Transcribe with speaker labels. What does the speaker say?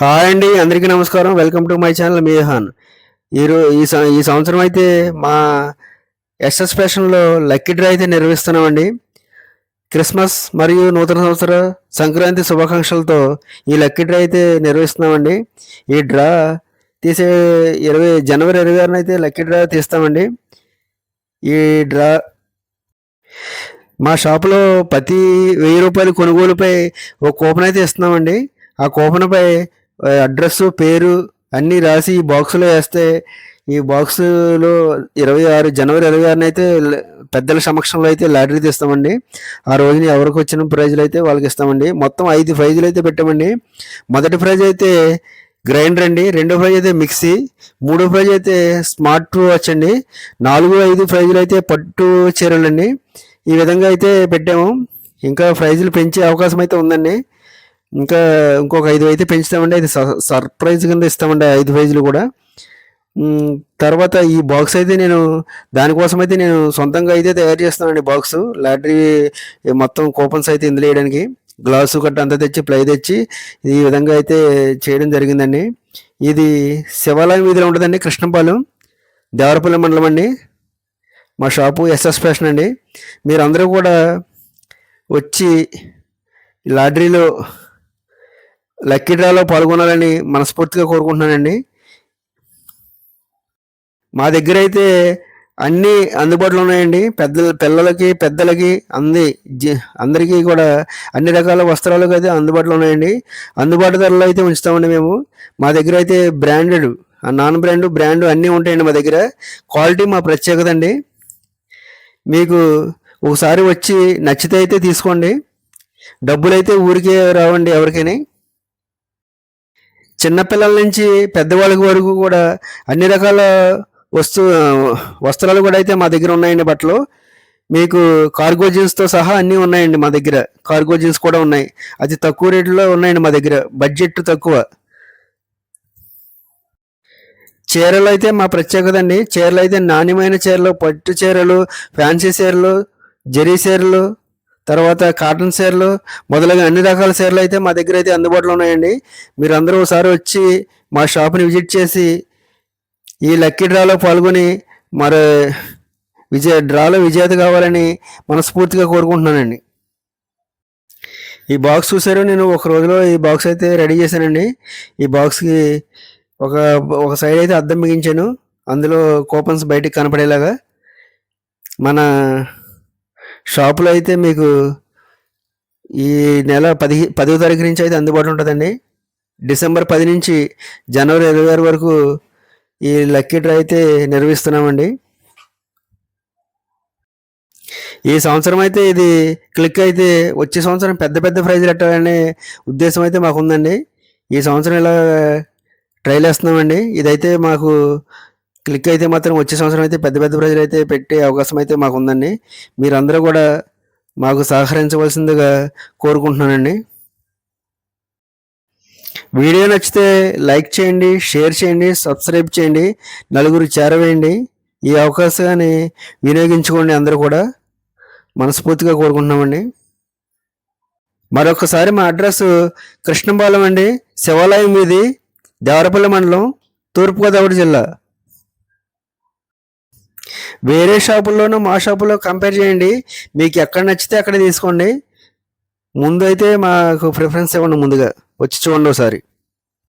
Speaker 1: Hi అండి అందరికీ నమస్కారం. Welcome to my channel Mihan. ఈరోజు ఈ ఈ సంవత్సరం అయితే మా ఎస్ఎస్ ఫ్యాషన్లో లక్కీ డ్రా అయితే నిర్వహిస్తున్నామండి. క్రిస్మస్ మరియు నూతన సంవత్సర సంక్రాంతి శుభాకాంక్షలతో ఈ లక్కీ డ్రా అయితే నిర్వహిస్తున్నామండి. ఈ డ్రా తీసే ఇరవై జనవరి ఇరవై ఆరున అయితే లక్కీ డ్రా తీస్తామండి. ఈ డ్రా మా షాపులో ప్రతి వెయ్యి రూపాయల కొనుగోలుపై ఒక కూపన్ అయితే ఇస్తున్నామండి. ఆ కూపన్పై అడ్రస్ పేరు అన్నీ రాసి ఈ బాక్స్లో వేస్తే ఈ బాక్సులో ఇరవై ఆరు జనవరి ఇరవై ఆరున అయితే పెద్దల సమక్షంలో అయితే లాటరీ తీస్తామండి. ఆ రోజున ఎవరికి వచ్చిన ప్రైజులు అయితే వాళ్ళకి ఇస్తామండి. మొత్తం ఐదు ప్రైజులు అయితే పెట్టామండి. మొదటి ప్రైజ్ అయితే గ్రైండర్ అండి. రెండో ప్రైజ్ అయితే మిక్సీ. మూడో ప్రైజ్ అయితే స్మార్ట్ వాచ్ అండి. నాలుగు ఐదు ప్రైజులు అయితే పట్టు చీరలండి. ఈ విధంగా అయితే పెట్టాము. ఇంకా ప్రైజులు పెంచే అవకాశం అయితే ఉందండి. ఇంకా ఇంకొక ఐదు అయితే పెంచుతామండి. అది స- సర్ప్రైజ్ కింద ఇస్తామండి ఐదు పేజీలు కూడా. తర్వాత ఈ బాక్స్ అయితే నేను దానికోసం అయితే నేను సొంతంగా అయితే తయారు చేస్తానండి బాక్స్ లాటరీ మొత్తం కూపన్స్ అయితే ఇందులో వేయడానికి. గ్లాసు కట్ట అంతా తెచ్చి ప్లై తెచ్చి ఈ విధంగా అయితే చేయడం జరిగిందండి. ఇది శివాలయం వీధిలో ఉంటుందండి కృష్ణపాలెం దేవరపల్లి మండలం అండి. మా షాపు ఎస్ఎస్ ఫ్యాషన్ అండి. మీరందరూ కూడా వచ్చి లాటరీలో లక్కీ డ్రాలో పాల్గొనాలని మనస్ఫూర్తిగా కోరుకుంటున్నానండి. మా దగ్గర అయితే అన్నీ అందుబాటులో ఉన్నాయండి. పెద్ద పిల్లలకి పెద్దలకి అంది అందరికీ కూడా అన్ని రకాల వస్త్రాలకు అయితే అందుబాటులో ఉన్నాయండి. అందుబాటు ధరలో అయితే ఉంచుతామండి మేము. మా దగ్గర అయితే బ్రాండెడ్ నాన్ బ్రాండ్ బ్రాండ్ అన్నీ ఉంటాయండి మా దగ్గర. క్వాలిటీ మా ప్రత్యేకత అండి మీకు ఒకసారి వచ్చి నచ్చితే అయితే తీసుకోండి. డబ్బులు అయితే ఊరికే రావండి ఎవరికైనా. చిన్నపిల్లల నుంచి పెద్దవాళ్ళకి వరకు కూడా అన్ని రకాల వస్తు వస్త్రాలు కూడా అయితే మా దగ్గర ఉన్నాయండి బట్టలు. మీకు కార్గో జీన్స్తో సహా అన్నీ ఉన్నాయండి మా దగ్గర. కార్గో జీన్స్ కూడా ఉన్నాయి. అతి తక్కువ రేట్లో ఉన్నాయండి మా దగ్గర. బడ్జెట్ తక్కువ. చీరలు అయితే మా ప్రత్యేకత అండి. చీరలు అయితే నాణ్యమైన చీరలు పట్టు చీరలు ఫ్యాన్సీ చీరలు జరీ చీరలు తర్వాత కాటన్ చీరలు మొదలైన అన్ని రకాల చీరలు అయితే మా దగ్గర అయితే అందుబాటులో ఉన్నాయండి. మీరు అందరూ ఒకసారి వచ్చి మా షాప్ని విజిట్ చేసి ఈ లక్కీ డ్రాలో పాల్గొని మరి విజయ డ్రాలో విజేత కావాలని మనస్ఫూర్తిగా కోరుకుంటున్నానండి. ఈ బాక్స్ చూసారు నేను ఒక రోజులో ఈ బాక్స్ అయితే రెడీ చేశానండి. ఈ బాక్స్కి ఒక ఒక సైడ్ అయితే అద్దం మిగించాను. అందులో కూపన్స్ బయటికి కనపడేలాగా మన షాపులో అయితే మీకు ఈ నెల పది పదో తారీఖు నుంచి అయితే అందుబాటులో ఉంటుందండి. డిసెంబర్ పది నుంచి జనవరి ఇరవై ఆరు వరకు ఈ లక్కీ డ్రా అయితే నిర్వహిస్తున్నామండి. ఈ సంవత్సరం అయితే ఇది క్లిక్ అయితే వచ్చే సంవత్సరం పెద్ద పెద్ద ప్రైజ్లు పెట్టాలనే ఉద్దేశం అయితే మాకు ఉందండి ఈ సంవత్సరం ఇలా ట్రైల్ వేస్తున్నామండి. ఇదైతే మాకు క్లిక్ అయితే మాత్రం వచ్చే సంవత్సరం అయితే పెద్ద పెద్ద ప్రజలు అయితే పెట్టే అవకాశం అయితే మాకు ఉందండి మీరందరూ కూడా మాకు సహకరించవలసిందిగా కోరుకుంటున్నానండి. వీడియో నచ్చితే లైక్ చేయండి షేర్ చేయండి సబ్స్క్రైబ్ చేయండి నలుగురు చేరవేయండి. ఈ అవకాశాన్ని వినియోగించుకోండి అందరూ కూడా. మనస్ఫూర్తిగా కోరుకుంటున్నామండి. మరొకసారి మా అడ్రస్ కృష్ణపాలెం అండి. శివాలయం వీధి దేవరపల్లి మండలం తూర్పుగోదావరి జిల్లా. వేరే షాపుల్లోనూ మా షాపులో కంపేర్ చేయండి. మీకు ఎక్కడ నచ్చితే అక్కడ తీసుకోండి. ముందు అయితే మాకు ప్రిఫరెన్స్ ఇవ్వండి ముందుగా. వచ్చి చూడండి ఒకసారి.